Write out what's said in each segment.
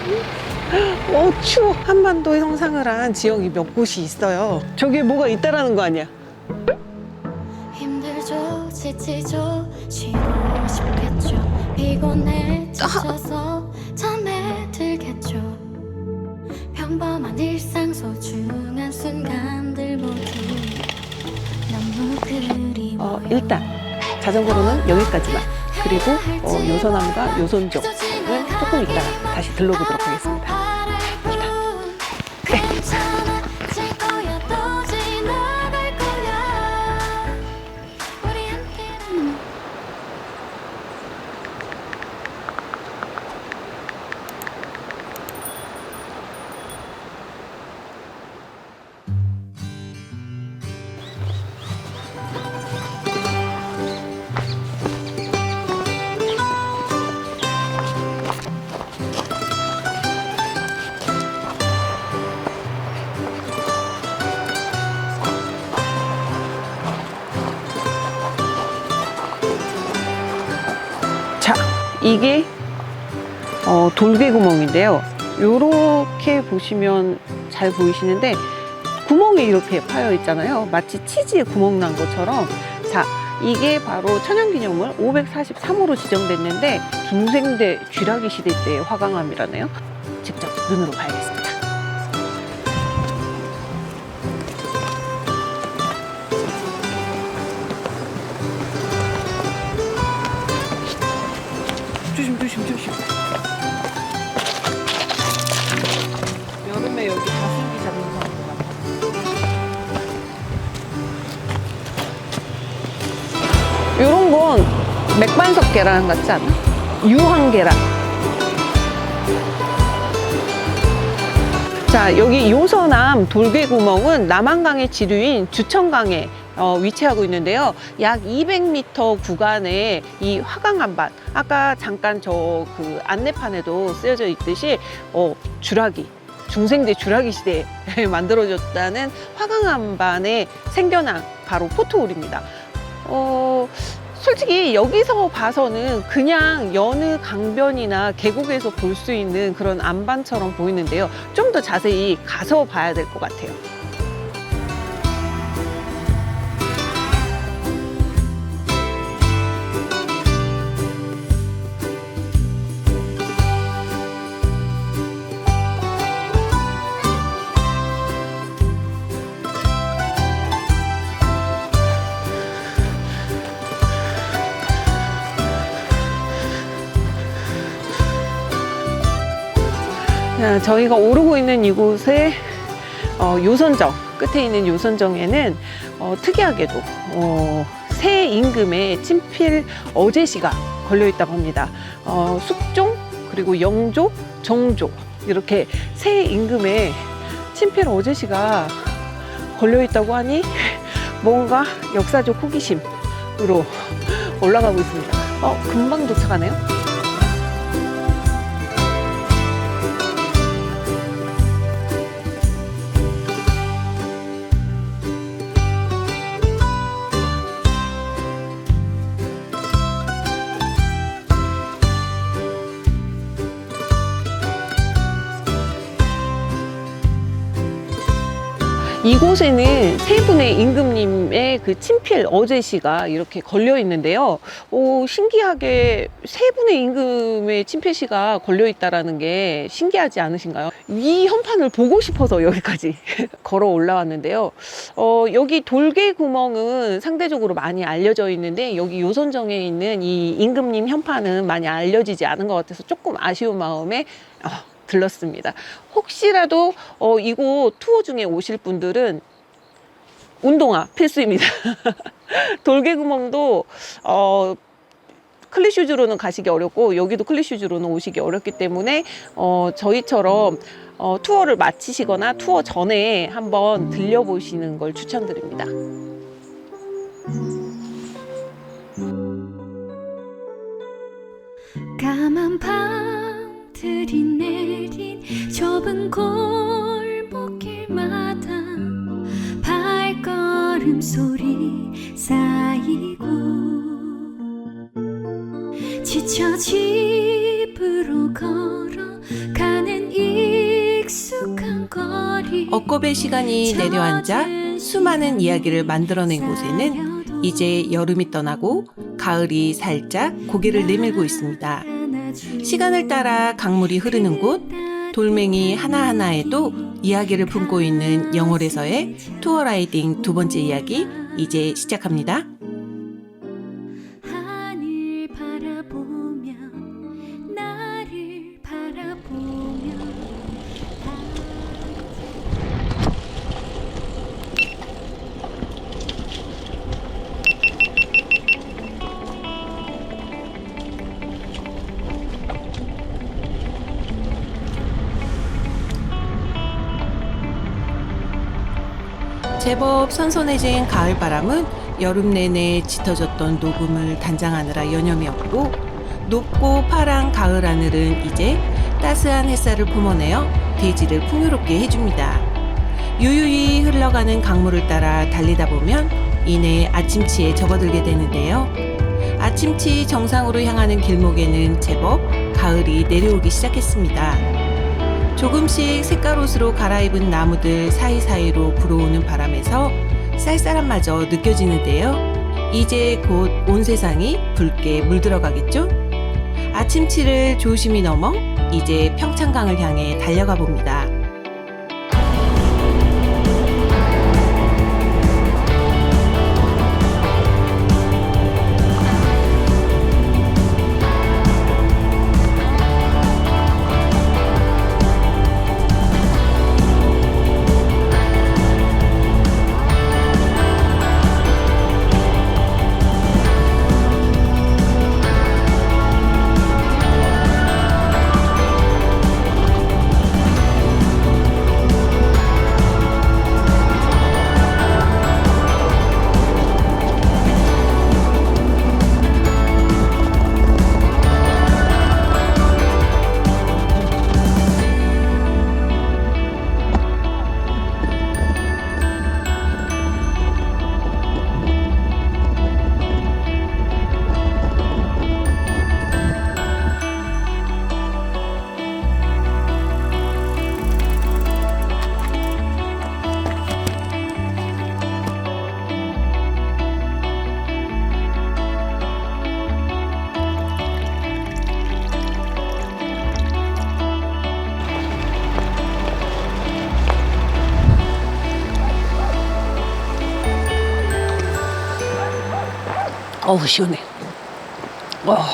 어, 추워. 한반도 형상을 한 지역이 몇 곳이 있어요. 저기에 뭐가 있다라는 거 아니야? 힘들죠 지치죠 쉬고 싶겠죠 피곤해 지쳐서 잠에 들겠죠 평범한 일상 소중한 순간들 모두 너무 그리워요 어, 일단 자전거로는 여기까지만. 그리고 어, 요선암과 요선종을 조금 이따가 다시 들러보도록 하겠습니다. 돌배 구멍인데요. 요렇게 보시면 잘 보이시는데 구멍이 이렇게 파여 있잖아요. 마치 치즈에 구멍 난 것처럼. 자, 이게 바로 천연기념물 543호로 지정됐는데 중생대 쥐라기 시대 때의 화강암이라네요. 직접 눈으로 봐야겠습 맥반석 계란 같지 않아? 유황 계란. 자, 여기 요서남 돌괴구멍은 남한강의 지류인 주천강에 어, 위치하고 있는데요. 약 200m 구간에 이 화강암반, 아까 잠깐 저 그 안내판에도 쓰여져 있듯이 어, 주라기, 중생대 주라기 시대에 만들어졌다는 화강암반의 생겨난 바로 포토홀입니다. 어, 솔직히 여기서 봐서는 그냥 여느 강변이나 계곡에서 볼 수 있는 그런 안반처럼 보이는데요. 좀 더 자세히 가서 봐야 될 것 같아요. 저희가 오르고 있는 이곳에 어, 요선정 끝에 있는 요선정에는 어, 특이하게도 어, 새 임금의 친필 어제시가 걸려 있다고 합니다. 어, 숙종 그리고 영조, 정조 이렇게 새 임금의 친필 어제시가 걸려 있다고 하니 뭔가 역사적 호기심으로 올라가고 있습니다. 어, 금방 도착하네요. 이곳에는 세 분의 임금님의 그 친필 어제시가 이렇게 걸려 있는데요. 오, 신기하게 세 분의 임금의 친필시가 걸려 있다라는 게 신기하지 않으신가요? 이 현판을 보고 싶어서 여기까지 걸어 올라왔는데요. 어, 여기 돌개 구멍은 상대적으로 많이 알려져 있는데 여기 요선정에 있는 이 임금님 현판은 많이 알려지지 않은 것 같아서 조금 아쉬운 마음에 어, 들렀습니다. 혹시라도 어, 이곳 투어 중에 오실 분들은 운동화 필수입니다. 돌개구멍도 어, 클리슈즈로는 가시기 어렵고 여기도 클리슈즈로는 오시기 어렵기 때문에 어, 저희처럼 어, 투어를 마치시거나 투어 전에 한번 들려보시는 걸 추천드립니다. 까만 밤 들이 내린 좁은 골목길마다 발걸음 소리 쌓이고 지쳐 집으로 걸어가는 억겁의 시간이 내려앉아 수많은 이야기를 만들어낸 곳에는 이제 여름이 떠나고 가을이 살짝 고개를 내밀고 있습니다. 시간을 따라 강물이 흐르는 곳, 돌멩이 하나하나에도 이야기를 품고 있는 영월에서의 투어 라이딩 두 번째 이야기 이제 시작합니다. 선선해진 가을 바람은 여름 내내 짙어졌던 녹음을 단장하느라 여념이 없고 높고 파란 가을 하늘은 이제 따스한 햇살을 품어내어 대지를 풍요롭게 해줍니다. 유유히 흘러가는 강물을 따라 달리다 보면 이내 아침치에 접어들게 되는데요. 아침치 정상으로 향하는 길목에는 제법 가을이 내려오기 시작했습니다. 조금씩 색깔 옷으로 갈아입은 나무들 사이사이로 불어오는 바람에서 쌀쌀함마저 느껴지는 데요. 이제 곧 온 세상이 붉게 물들어가겠죠? 아침치를 조심히 넘어 이제 평창강을 향해 달려가 봅니다. 어우 시원해. 와,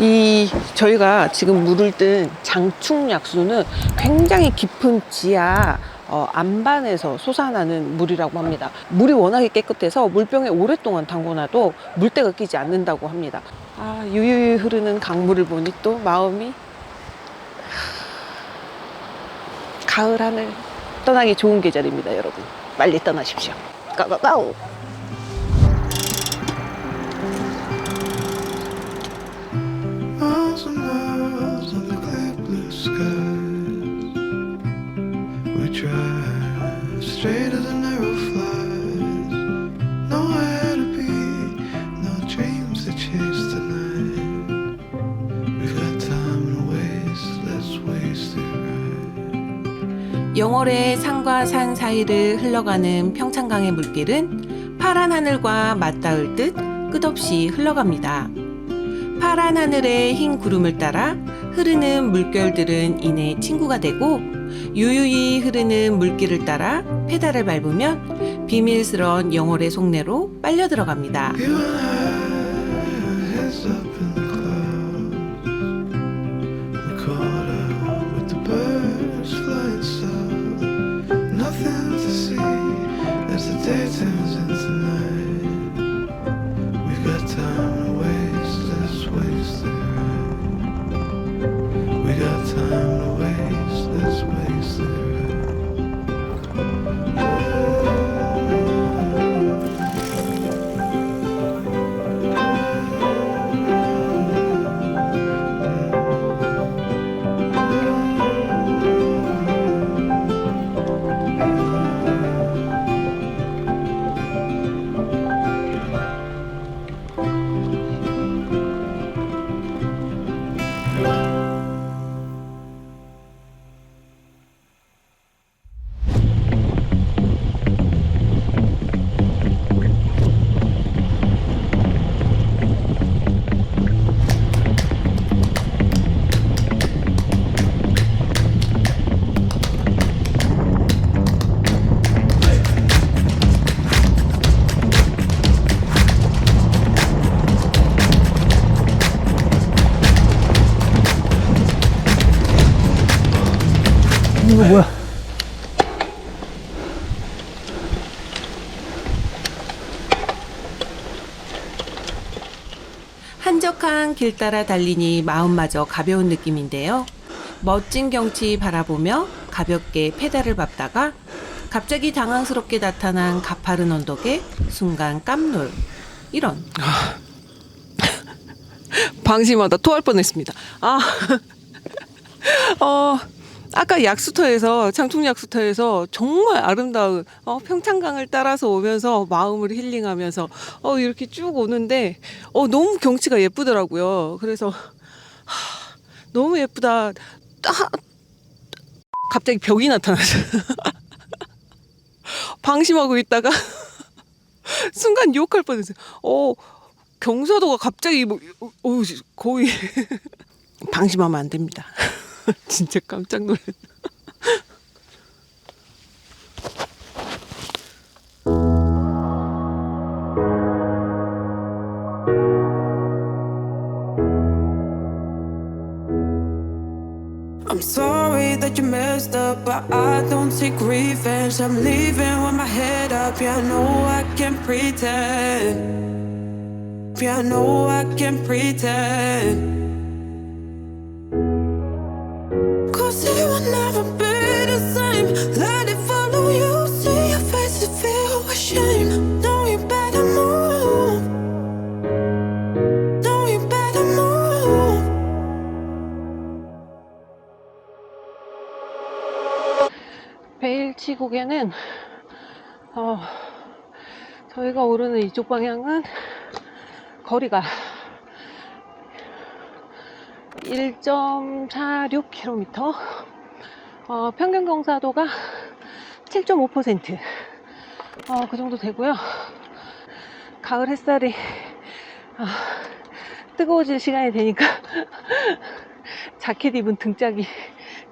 이 저희가 지금 물을 뜬 장충 약수는 굉장히 깊은 지하 어, 안반에서 솟아나는 물이라고 합니다. 물이 워낙에 깨끗해서 물병에 오랫동안 담궈놔도 물때가 끼지 않는다고 합니다. 아, 유유히 흐르는 강물을 보니 또 마음이 가을 하늘 떠나기 좋은 계절입니다, 여러분. 빨리 떠나십시오. 까까까 영월의 산과 산 사이를 흘러가는 평창강의 물길은 파란 하늘과 맞닿을 듯 끝없이 흘러갑니다. 파란 하늘의 흰 구름을 따라 흐르는 물결들은 이내 친구가 되고 유유히 흐르는 물길을 따라 페달을 밟으면 비밀스러운 영월의 속내로 빨려 들어갑니다. dancing. 길 따라 달리니 마음마저 가벼운 느낌인데요. 멋진 경치 바라보며 가볍게 페달을 밟다가 갑자기 당황스럽게 나타난 가파른 언덕에 순간 깜놀. 이런 방심하다 토할 뻔했습니다. 아, 어, 아까 약수터에서 장충 약수터에서 정말 아름다운 어, 평창강을 따라서 오면서 마음을 힐링하면서 어, 이렇게 쭉 오는데 어, 너무 경치가 예쁘더라고요. 그래서 하, 너무 예쁘다. 딱 갑자기 벽이 나타났어요. 방심하고 있다가 순간 욕할 뻔했어요. 어, 경사도가 갑자기 뭐 어, 어, 거의 방심하면 안 됩니다. 진짜 깜짝 놀랐. I'm sorry that you messed up, but I don't take revenge. I'm leaving with my head up. Yeah, I know I can pretend. Yeah, I know I can pretend. 베일치 고개는 어, 저희가 오르는 이쪽 방향은 거리가 1.46km, 어, 평균 경사도가 7.5%, 어, 그 정도 되고요. 가을 햇살이 아, 뜨거워질 시간이 되니까 자켓 입은 등짝이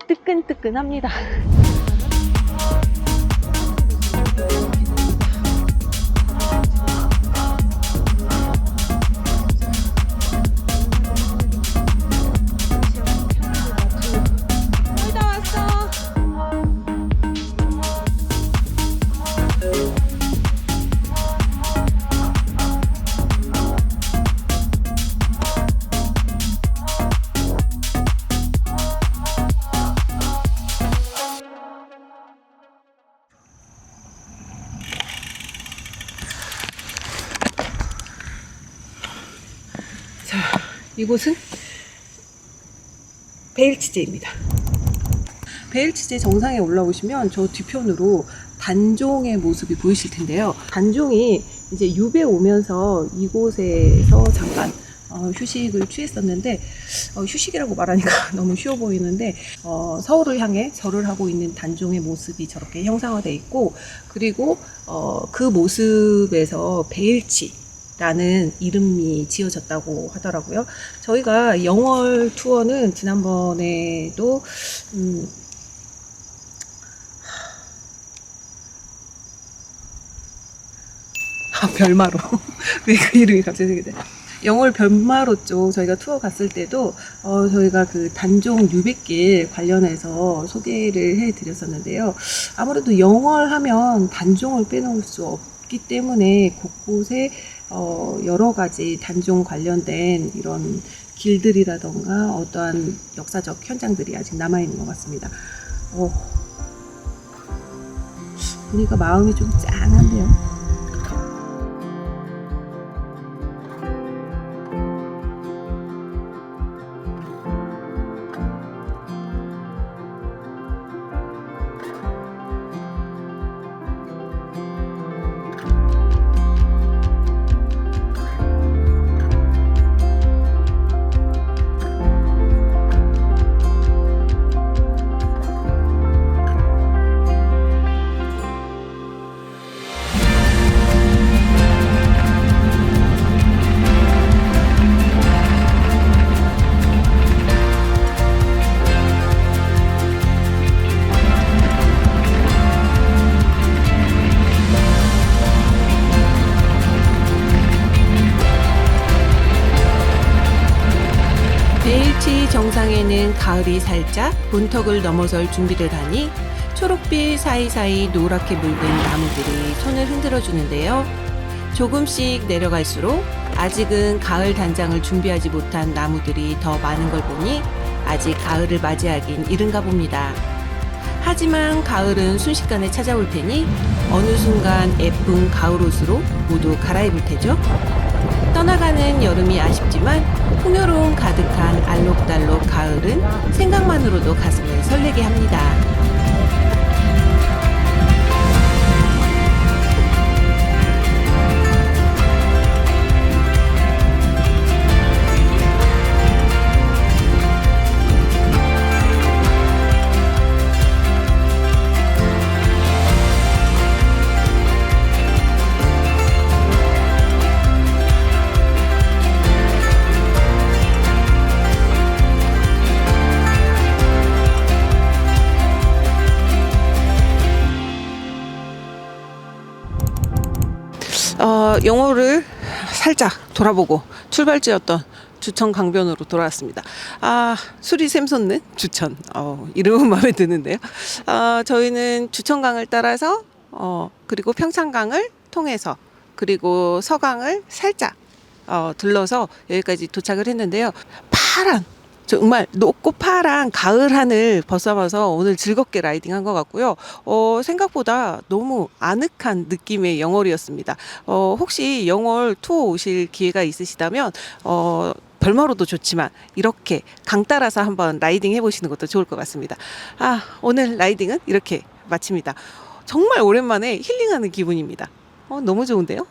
뜨끈뜨끈합니다. 이곳은 베일치제입니다. 베일치제 정상에 올라오시면 저 뒤편으로 단종의 모습이 보이실 텐데요. 단종이 이제 유배 오면서 이곳에서 잠깐 어, 휴식을 취했었는데 어, 휴식이라고 말하니까 너무 쉬워 보이는데 어, 서울을 향해 절을 하고 있는 단종의 모습이 저렇게 형상화되어 있고 그리고 어, 그 모습에서 베일치 라는 이름이 지어졌다고 하더라고요. 저희가 영월 투어는 지난번에도 음, 아, 별마로. 왜 그 이름이 갑자기 나 영월 별마로 쪽 저희가 투어 갔을 때도 어, 저희가 그 단종 유백길 관련해서 소개를 해 드렸었는데요. 아무래도 영월 하면 단종을 빼놓을 수 없기 때문에 곳곳에 어, 여러 가지 단종 관련된 이런 길들이라던가 어떠한 역사적 현장들이 아직 남아있는 것 같습니다. 어, 보니까 마음이 좀 짠한데요. 가을이 살짝 문턱을 넘어설 준비를 하니 초록빛 사이사이 노랗게 물든 나무들이 손을 흔들어 주는데요. 조금씩 내려갈수록 아직은 가을 단장을 준비하지 못한 나무들이 더 많은 걸 보니 아직 가을을 맞이하긴 이른가 봅니다. 하지만 가을은 순식간에 찾아올 테니 어느 순간 예쁜 가을 옷으로 모두 갈아입을 테죠. 떠나가는 여름이 아쉽지만 풍요로움 가득한 알록달록 가을은 생각만으로도 가슴을 설레게 합니다. 영어를 살짝 돌아보고 출발지였던 주천 강변으로 돌아왔습니다. 아, 술이 샘솟는 주천. 어, 이름은 마음에 드는데요. 아, 저희는 주천강을 따라서 어, 그리고 평창강을 통해서 그리고 서강을 살짝 어, 들러서 여기까지 도착을 했는데요. 파란 정말 높고 파란 가을 하늘 벗어봐서 오늘 즐겁게 라이딩한 것 같고요. 어, 생각보다 너무 아늑한 느낌의 영월이었습니다. 어, 혹시 영월 투어 오실 기회가 있으시다면 어, 별마로도 좋지만 이렇게 강 따라서 한번 라이딩 해보시는 것도 좋을 것 같습니다. 아 오늘 라이딩은 이렇게 마칩니다. 정말 오랜만에 힐링하는 기분입니다. 어, 너무 좋은데요?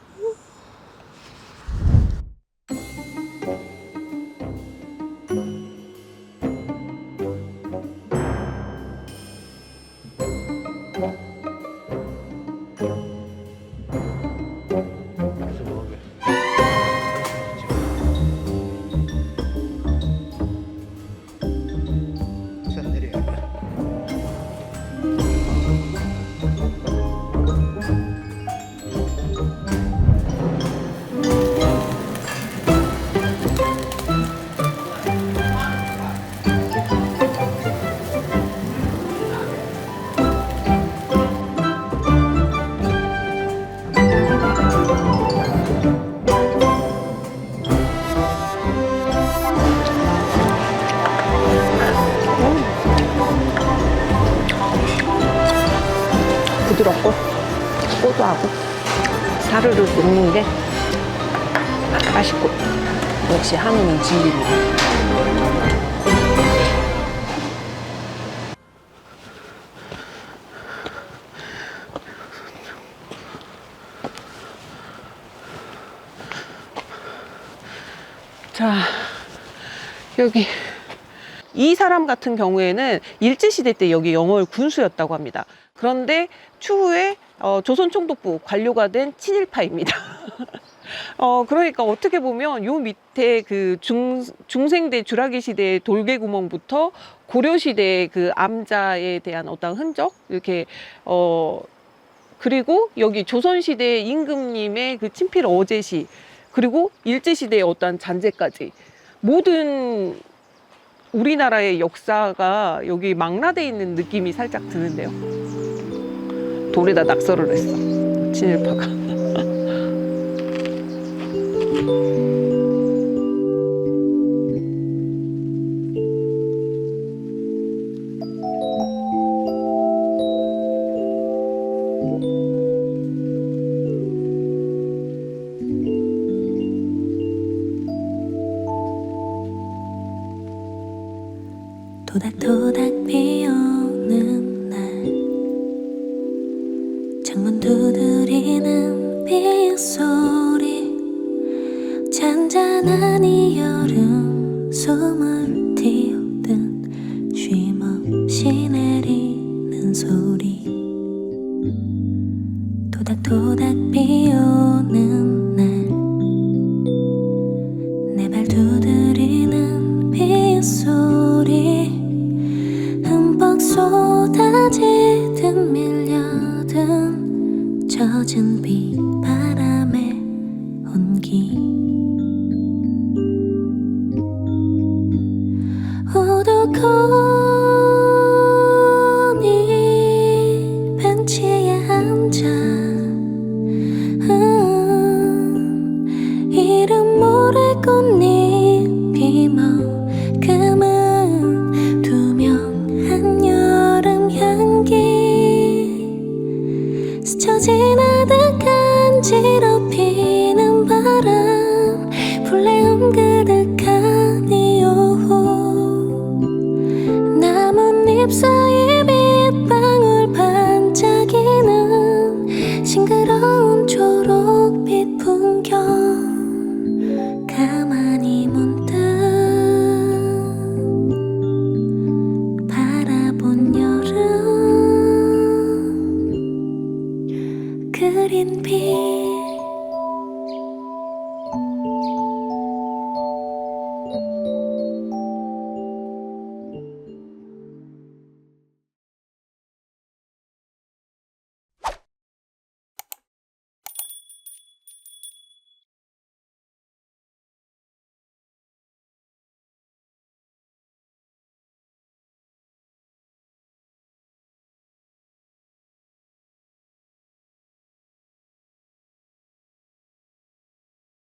자, 여기 이 사람 같은 경우에는 일제시대 때 여기 영월 군수였다고 합니다. 그런데 추후에 어, 조선총독부 관료가 된 친일파입니다. 어, 그러니까 어떻게 보면 요 밑에 그 중, 중생대 주라기 시대의 돌개구멍부터 고려시대의 그 암자에 대한 어떤 흔적, 이렇게, 어, 그리고 여기 조선시대 임금님의 그 친필 어제시, 그리고 일제시대의 어떠한 잔재까지 모든 우리나라의 역사가 여기 망라돼 있는 느낌이 살짝 드는데요. 돌에다 낙서를 했어. 친일파가. 두드리는 빗소리 잔잔한 이 여름 숨을 틔우듯 쉼없이 내리는 소리. 토닥토닥